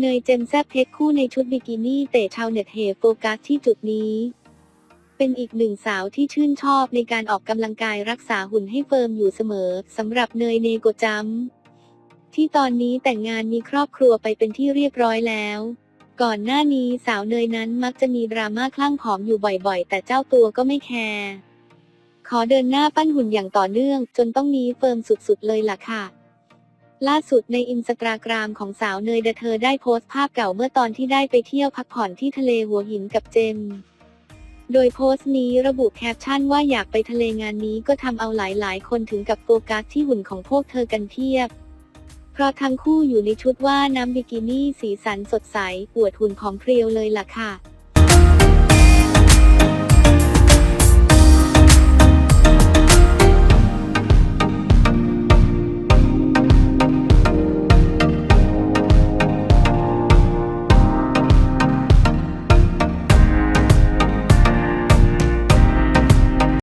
เนยเจมส์แซบเพชรคู่ในชุดบิกินี่แต่ชาวเน็ตเฮโฟกัสที่จุดนี้ เป็นอีกหนึ่งสาวที่ชื่นชอบในการออกกำลังกายรักษาหุ่นให้เฟิร์มอยู่เสมอสำหรับเนยเนโกจัมที่ตอนนี้แต่งงานมีครอบครัวไปเป็นที่เรียบร้อยแล้ว ก่อนหน้านี้สาวเนยนั้นมักจะมีดราม่าคลั่งผอมอยู่บ่อยๆ แต่เจ้าตัวก็ไม่แคร์ขอเดินหน้าปั้นหุ่นอย่างต่อเนื่อง จนต้องนี้เฟิร์มสุดๆเลยล่ะค่ะ ล่าสุดในอินสตาแกรมของสาวเนยเดเธอได้โพสต์ภาพเก่าเมื่อตอนที่ได้ไปเที่ยวพักผ่อนที่ทะเลหัวหินกับเจม โดยโพสต์นี้ระบุแคปชั่นว่าอยากไปทะเลงานนี้ก็ทำเอาหลายๆ คนถึงกับโฟกัสที่หุ่นของพวกเธอกันเทียบ เพราะทั้งคู่อยู่ในชุดว่าน้ำบิกินี่สีสันสดใสอวดหุ่นของเพรียวเลยล่ะค่ะ